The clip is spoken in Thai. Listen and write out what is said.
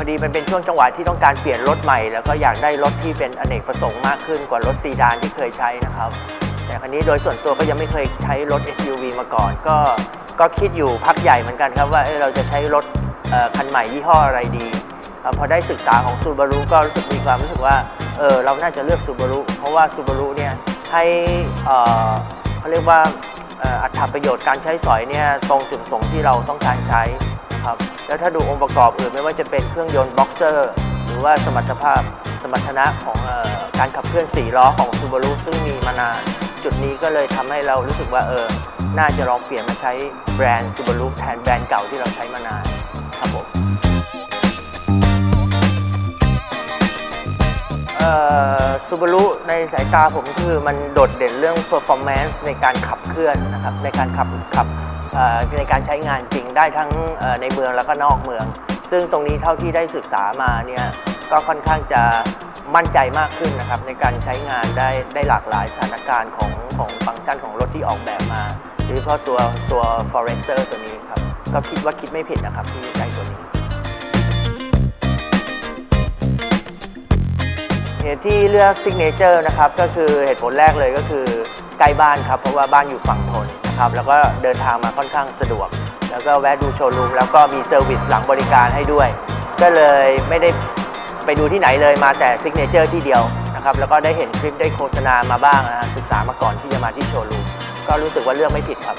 อดีมันเป็นช่วงจังหวะที่ต้องการเปลี่ยนรถใหม่ แล้วก็อยากได้รถที่เป็นอเนกประสงค์มากขึ้นกว่ารถซีดานที่เคยใช้นะครับ แต่ครั้นี้โดยส่วนตัวก็ยังไม่เคยใช้รถ SUV มาก่อน ก็ก็คิดอยู่พักใหญ่เหมือนกันครับว่าเเราจะใช้รถคันใหม่ยี่ห้ออะไรดีพอได้ศึกษาของ Subaru ก็รู้สึกมีความรู้สึกว่าเออเราน่าจะเลือก Subaru เพราะว่า Subaru เนี่ยให้เอ่อเขาเรียกว่าอ่ออัตราประโยชน์การใช้สอยเนี่ยตรงจุดประสงค์ที่เราต้องการใช้ ครับ แล้วถ้าดูองค์ประกอบอื่นไม่ว่าจะเป็นเครื่องยนต์บ็อกเซอร์หรือว่าสมรรถภาพสมรรถนะของออการขับเคลื่อน4ล้อของ Subaru ซึ่งมีมานาน จุดนี้ก็เลยทำให้เรารู้สึกว่าเออ น่าจะลองเปลี่ยนมาใช้แบรนด์ Subaru แทนแบรนด์เก่าที่เราใช้มานานครับผมเอ่อ Subaru ในสายตาผมคือมันโดดเด่นเรื่อง performance ในการขับเคลื่อนนะครับในการขับขับ ในการใช้งานจริงได้ทั้งในเมืองแล้วก็นอกเมือง ซึ่งตรงนี้เท่าที่ได้ศึกษามาเนี่ยก็ค่อนข้างจะมั่นใจมากขึ้นนะครับ ในการใช้งานได้ได้หลากหลายสถานการณ์ของของฟังก์ชันของรถที่ออกแบบมาโดยเฉพาะตัวตัว Forester ตัวนี้ครับ ก็คิดว่าคิดไม่ผิดนะครับที่ใช้ตัวนี้เหตุที่เลือก Signature นะครับก็คือเหตุผลแรกเลยก็คือใกล้บ้านครับ เพราะว่าบ้านอยู่ฝั่งทน นะครับ แล้วก็เดินทางมาค่อนข้างสะดวก แล้วก็แวะดูโชว์รูมแล้วก็มีเซอร์วิสหลังบริการให้ด้วย ก็เลยไม่ได้ไปดูที่ไหนเลยมาแต่ Signature ที่เดียวนะครับ แล้วก็ได้เห็นคลิปได้โฆษณามาบ้างนะฮะศึกษามาก่อนที่จะมาที่โชว์รูมก็รู้สึกว่าเลือกไม่ผิดครับ